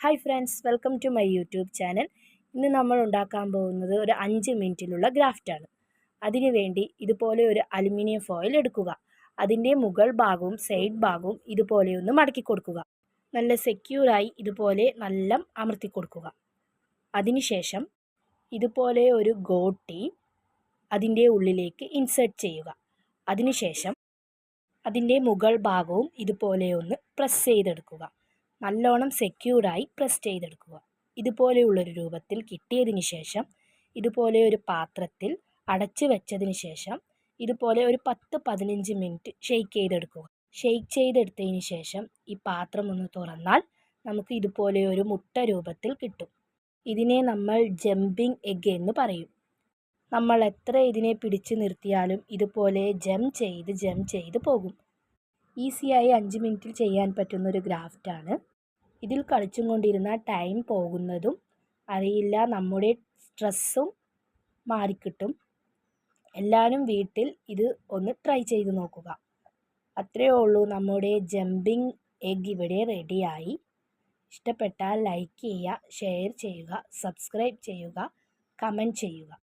Hi friends welcome to my YouTube channel ഇന്ന് നമ്മൾ ഉണ്ടാക്കാൻ പോകുന്നത് ഒരു അഞ്ച് മിനിറ്റിലുള്ള ഗ്രാഫ്റ്റാണ് അതിനു വേണ്ടി ഇതുപോലെ ഒരു അലുമിനിയം ഫോയിൽ എടുക്കുക. അതിന്റെ മുകൾ ഭാഗവും സൈഡ് ഭാഗവും ഇതുപോലെ ഒന്ന് മടക്കി കൊടുക്കുക. നല്ല സെക്യൂറായി ഇതുപോലെ നല്ല അമർത്തി കൊടുക്കുക. അതിനുശേഷം ഇതുപോലെ ഒരു ഗോട്ടി അതിന്റെ ഉള്ളിലേക്ക് ഇൻസേർട്ട് ചെയ്യുക. അതിനുശേഷം അതിന്റെ മുകൾ ഭാഗവും ഇതുപോലെ ഒന്ന് പ്രസ് ചെയ്തെടുക്കുക. നല്ലോണം സെക്യൂർഡായി പ്രസ് ചെയ്തെടുക്കുക. ഇതുപോലെയുള്ളൊരു രൂപത്തിൽ കിട്ടിയതിന് ശേഷം ഇതുപോലെ ഒരു പാത്രത്തിൽ അടച്ചു വെച്ചതിന് ശേഷം ഇതുപോലെ ഒരു പത്ത് പതിനഞ്ച് മിനിറ്റ് ഷെയ്ക്ക് ചെയ്തെടുക്കുക. ഷെയ്ക്ക് ചെയ്തെടുത്തതിന് ശേഷം ഈ പാത്രം ഒന്ന് തുറന്നാൽ നമുക്ക് ഇതുപോലെ ഒരു മുട്ട രൂപത്തിൽ കിട്ടും. ഇതിനെ നമ്മൾ ജമ്പിങ് എഗ് എന്ന് പറയും. നമ്മൾ എത്ര ഇതിനെ പിടിച്ചു നിർത്തിയാലും ഇതുപോലെ ജം ചെയ്ത് ജം ചെയ്ത് പോകും. ഈസിയായി അഞ്ച് മിനിറ്റിൽ ചെയ്യാൻ പറ്റുന്ന ഒരു ഗ്രാഫ്റ്റാണ് ഇതിൽ കളിച്ചും കൊണ്ടിരുന്ന ടൈം പോകുന്നതും അറിയില്ല. നമ്മുടെ സ്ട്രെസ്സും മാറിക്കിട്ടും. എല്ലാവരും വീട്ടിൽ ഇത് ഒന്ന് ട്രൈ ചെയ്ത് നോക്കുക. അത്രയേ ഉള്ളൂ. നമ്മുടെ ജമ്പിങ് എഗ് ഇവിടെ റെഡിയായി ഇഷ്ടപ്പെട്ടാൽ ലൈക്ക് ചെയ്യുക ഷെയർ ചെയ്യുക സബ്സ്ക്രൈബ് ചെയ്യുക കമന്റ് ചെയ്യുക.